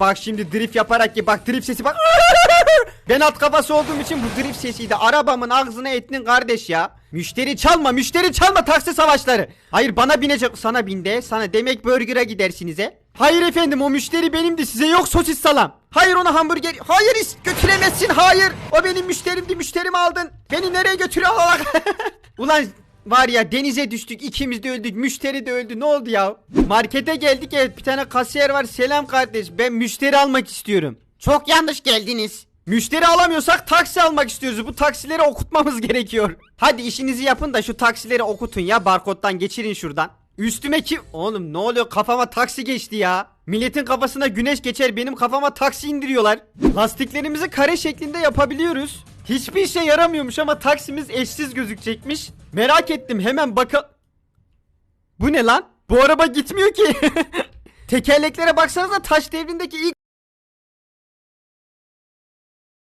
Bak şimdi drift yaparak ki bak drift sesi bak. Ben at kafası olduğum için bu drift sesiydi. Arabamın ağzına ettin kardeş ya. Müşteri çalma müşteri çalma taksi savaşları. Hayır bana binecek sana binde sana demek burger'a gidersiniz he. Hayır efendim o müşteri benimdi size yok sosis salam. Hayır ona hamburger hayır götüremezsin hayır. O benim müşterimdi müşterimi aldın. Beni nereye götürüyor. Ulan Var ya denize düştük ikimiz de öldük müşteri de öldü ne oldu ya? Markete geldik evet bir tane kasiyer var selam kardeş ben müşteri almak istiyorum. Çok yanlış geldiniz. Müşteri alamıyorsak taksi almak istiyoruz bu taksileri okutmamız gerekiyor. Hadi işinizi yapın da şu taksileri okutun ya barkoddan geçirin şuradan. Üstüme ki oğlum ne oluyor kafama taksi geçti ya. Milletin kafasına güneş geçer benim kafama taksi indiriyorlar. Lastiklerimizi kare şeklinde yapabiliyoruz. Hiçbir işe yaramıyormuş ama taksimiz eşsiz gözükecekmiş. Merak ettim hemen baka... Bu ne lan? Bu araba gitmiyor ki. Tekerleklere baksanıza taş devrindeki ilk